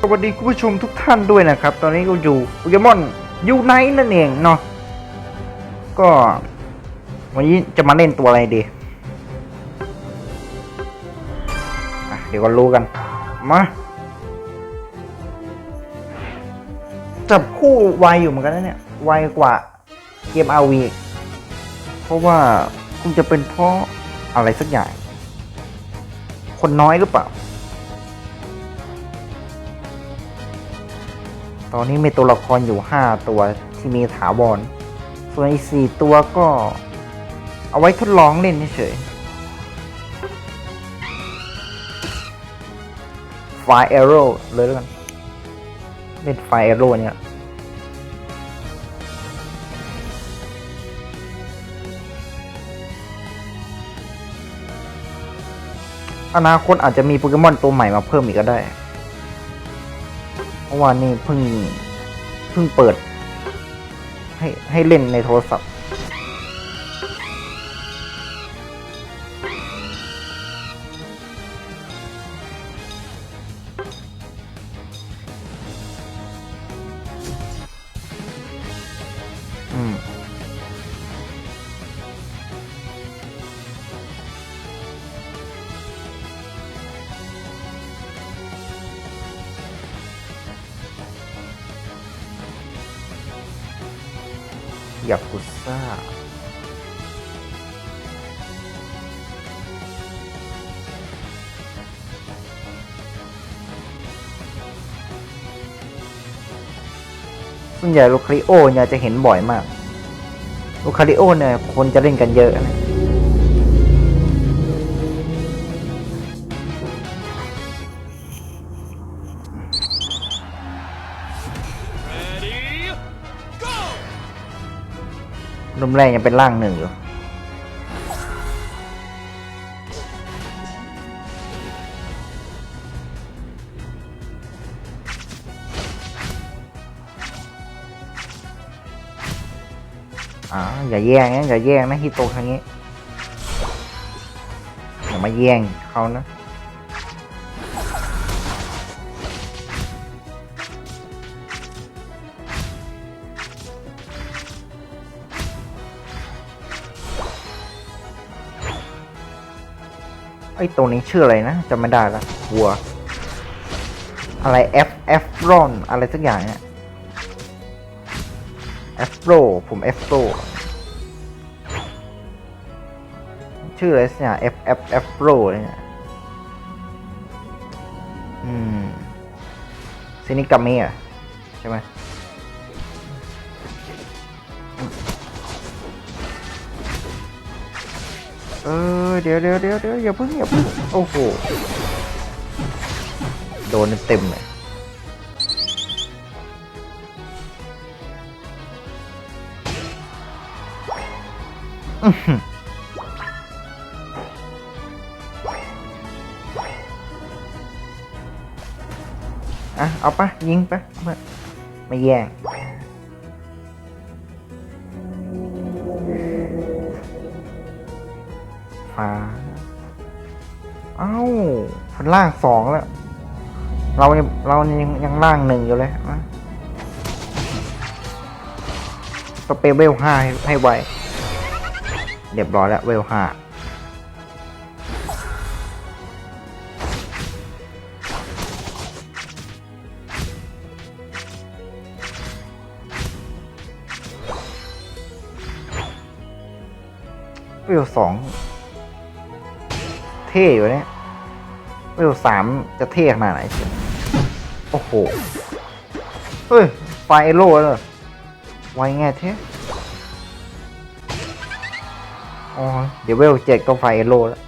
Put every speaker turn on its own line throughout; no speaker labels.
สวัสดีคุณผู้ชมทุกท่านด้วยนะครับ ตอนนี้ก็อยู่โปเกมอนยูไนนั่นเองเนาะก็ วันนี้จะมาเล่นตัวอะไรดีเดี๋ยวก็รู้กัน มาจับคู่ไวอยู่เหมือนกันนะเนี่ยไวกว่าเกมอาวีเพราะว่าคงจะเป็นเพราะอะไรสักอย่าง คนน้อยหรือเปล่า อนนี้มีตัวละครอยู่ห้าตัวที่มีถาวร ส่วนอีกสี่ตัวก็เอาไว้ทดลองเล่นเฉยไฟเอโร่เลยแล้วกัน เล่นไฟเอโร่เนี่ยอนาคตอาจจะมีโปเกมอนตัวใหม่มาเพิ่มอีกก็ได้ เพราะว่านี่เพิ่งเพิ่งเปิด ให้ให้เล่นในโทรศัพท์ ยากุซ่าส่วนใหญ่ลูคาริโอเนี่ยจะเห็นบ่อยมากลูคาริโอเนี่ยคนจะเล่นกันเยอะนะ นุ่มแรกยังเป็นร่างหนึ่งอยู่อ่าอย่าแย่งนะอย่าแย่งนะฮิโตะครั้งนี้อย่ามาแย่งเขานะ ไอ้ตัวนี้ชื่ออะไรนะจำไม่ได้ละวัว อะไร F F รอนอะไรสักอย่างเนี่ย F Pro ผม F Pro ชื่ออะไรสักอย่าง F F F Pro อะไรเนี่ยอืมซินิกามิอะใช่ไหม เออเดี๋ยวเดี๋ยวเดี๋ยวเดี๋ยวอย่าเพิ่งอย่าเพิ่งโอ้โหโดนเต็มเลยอื้มฮะอะเอาปะยิงปะม่ไม่แย่ง ล่างสองแล้ว เราเรายังยังล่างหนึ่งอยู่เลยนะสเปร์เวลห้าให้ให้ไวเรียบร้อยแล้วเวลห้าเวลสองเท่อยู่เนี่ย เวลสามจะเท่ขนาดไหนโอ้โห เฮ้ย ไฟเอโร่เลยไวไงเท่อ๋อเดี๋ยวเวลเจ็ดก็ไฟเอโร่แล้ว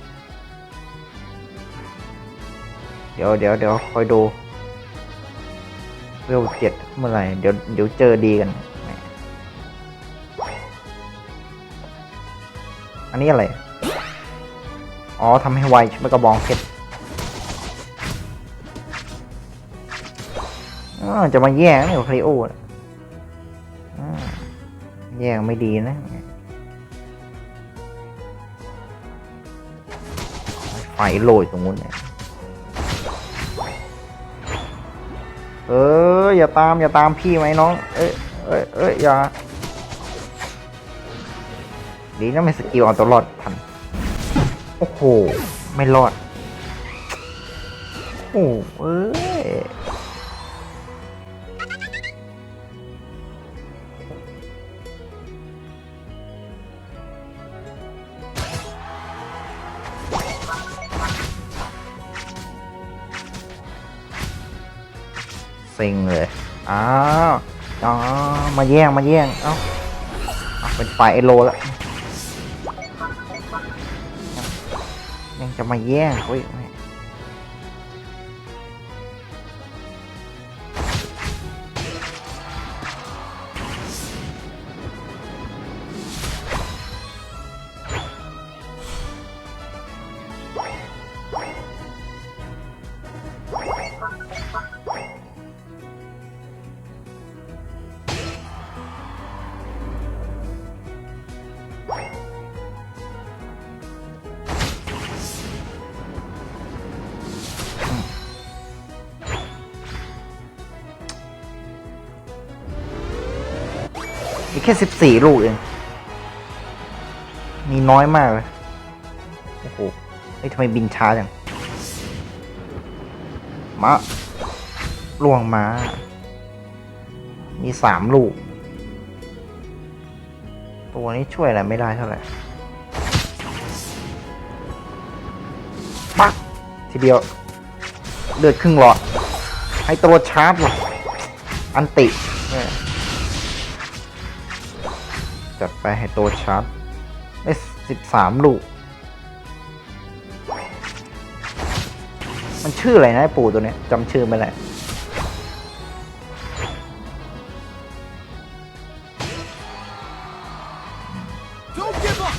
เดี๋ยวเดี๋ยวเดี๋ยวคอยดูเวลเจ็ดเมื่อไหร่เดี๋ยวเดี๋ยวเจอดีกัน อันนี้อะไร อ๋อทำให้ไวใช่ไหมกระบองเพชร จะมาแย่งนี่กับคาริโอแย่งไม่ดีนะ ไฟโรยตรงนู้นเนี่ยเอออย่าตามอย่าตามพี่ไหมน้อง เอ้ยเอ้ยเอ้ยอย่า ดีนะไม่สกิลเอาตัวรอดทัน โอ้โห ไม่รอด โอ้เอ้ย เซ็งเลยอ้าวอ๋อมาแย่งมาแย่งเอ้าเป็นฝ่ายไอโลแล้วยังจะมาแย่งเขา มีแค่สิบสี่ลูกเอง มีน้อยมากเลย โอ้โหเฮ้ยทำไมบินช้าจัง มาล่วงมา มีสามลูก ตัวนี้ช่วยอะไรไม่ได้เท่าไหร่ปักทีเดียวเลือดครึ่งหลอด ให้ตัวชาร์จว่ะอันติเนี่ย จัดไปให้ตัวชาร์จได้สิบสามลูก มันชื่ออะไรนะไอ้ปู่ตัวเนี้ยจำชื่อไม่ได้
Don't give up!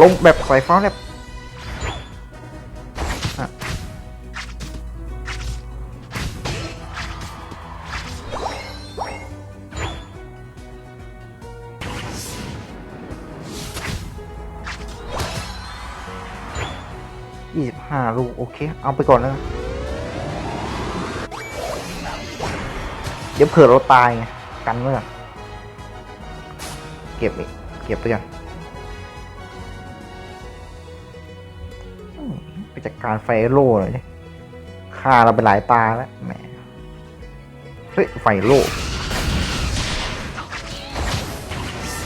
ลงแบบสายฟ้าแลบ ยี่สิบห้าลูก โอเค เอาไปก่อนนะเดี๋ยวเผื่อเราตายไงกันไว้ก่อนเก็บอีกเก็บไปกันไปจัดการไฟโล่หน่อยดิฆ่าเราไปหลายตาแล้วแหมเฮ้ยไฟโล่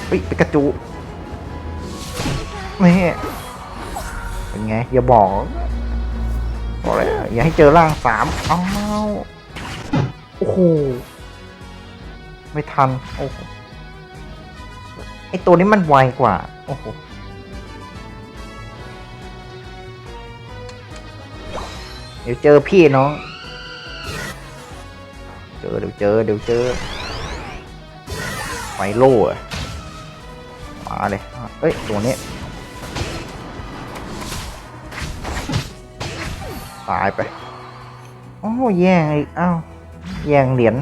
เฮ้ยปิกาจูนี่ เป็นไง อย่าบอกบอกเลยอย่าให้เจอร่างสามอ้าวโอ้โหไม่ทันโอ้โหไอตัวนี้มันไวกว่า โอ้โหเดี๋ยวเจอพี่น้อง เจอเดี๋ยวเจอเดี๋ยวเจอไฟโล่อะมาเลยเอ้ย ตัวนี้ ตายไปโอ้แย่งอีกอ้าวแย่งเหรียญ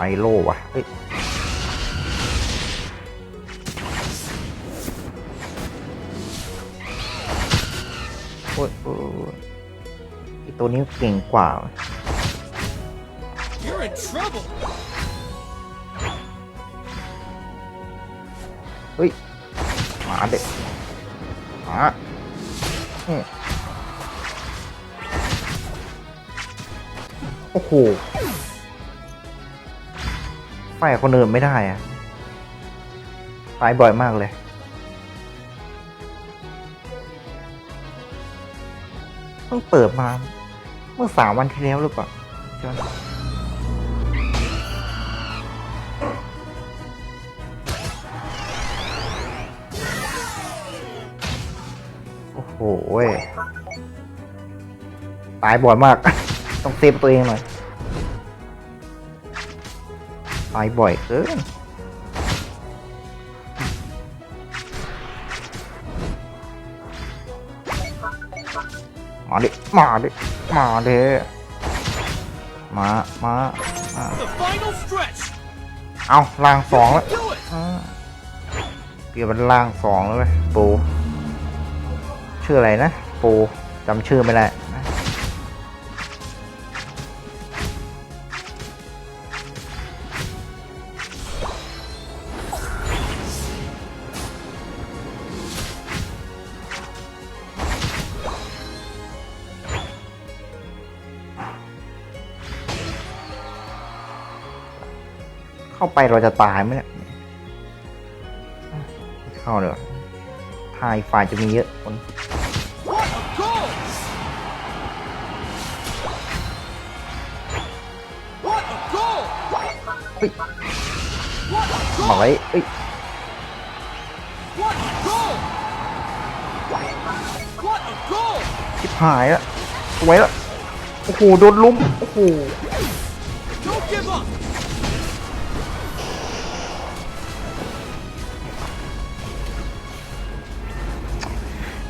ไฟโล่ว่ะเฮ้ย ไอตัวนี้เก่งกว่าว่ะ
You're in trouble!
เฮ้ยหมาเด็กหมาอืมโอ้โหไฟคนอื่นไม่ได้อะตายบ่อยมากเลย เพิ่งเปิดมา เมื่อสามวันที่แล้วหรือเปล่าใช่ไหมโอ้โห้ตายบ่อยมาก ต้องเซฟตัวเองหน่อย ตายบ่อยเกิน มาดิ มาดิ มาดิ มา มามา
The final stretch.
เอาล่างสองแล้ว
Do it.
อ่าเปลี่ยนเป็นล่างสองแล้วเว้ยปู ชื่ออะไรนะ ปูจำชื่อไม่ได้ เข้าไปเราจะตายไหมเนี่ยเข้าเลยวทายฝ่ายจะมีเยอะคน
What a goal. What a goal.
เฮ้ย
What a
บอก
goal.
ไว้เอ้ย
What a goal. What a goal.
ชิบหายละสวยละโอ้โห โดนลุ้ม โอ้โห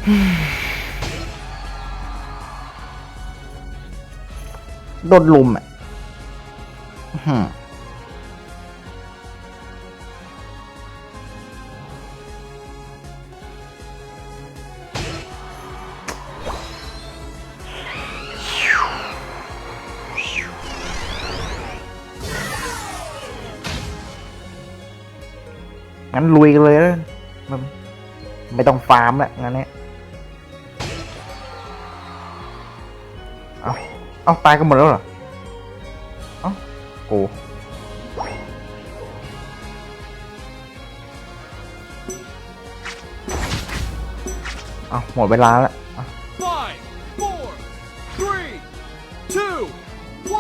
โดนลุมอะหืองั้นลุยกันเลยแล้วไม่ต้องฟาร์มแล้วงั้นเนี่ย เอาตายกันหมดแล้วเหรอ เอ้ากูเอาหมดเวลาแล้วอะ
Five, four, three, two,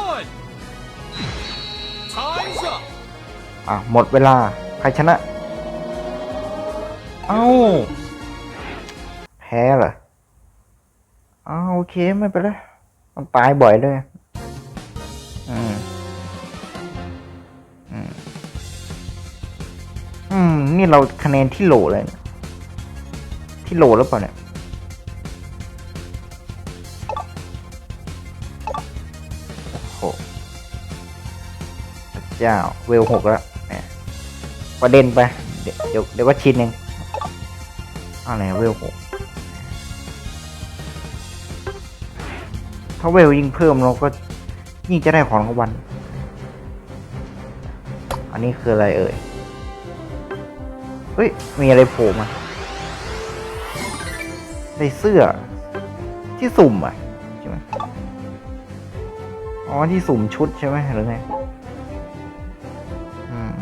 one. Time's up.
อะหมดเวลา ใครชนะ เอ้า แพ้เหรออ้าวโอเค ไม่เป็นไร มันตายบ่อยด้วย อืม อืม อืม นี่เราคะแนนที่โหลเลย ที่โหลแล้วเปล่าเนี่ย โอ้โหพระเจ้า เวลหกแล้วประเด็นไป เดี๋ยวเดี๋ยววก็ชินเองอะไรเวลหกาเวลยิ่งเพิ่มเราก็ยิ่งจะได้ของรางวัล อันนี้คืออะไรเอ่ย เฮ้ย มีอะไรโผล่มาได้เสื้อที่สุ่มอะใช่ไหมอ๋อ ที่สุ่มชุดใช่ไหมหรือไงอืม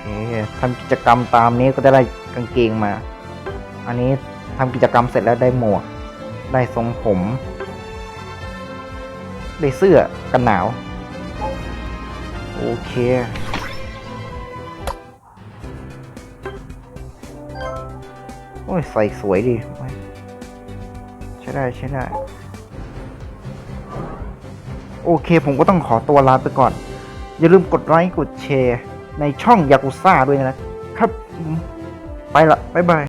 โอเคทำกิจกรรมตามนี้ก็จะได้กางเกงมา อันนี้ ทำกิจกรรมเสร็จแล้วได้หมวก ได้ทรงผม ได้เสื้อกันหนาว โอเคโอ้ยใส่สวยดีใช่ได้ใช่ได้ โอเคผมก็ต้องขอตัวลาไปก่อน อย่าลืมกดไลค์กดแชร์ ในช่องยากุซ่าด้วยนะครับ ไปละ บ๊ายบาย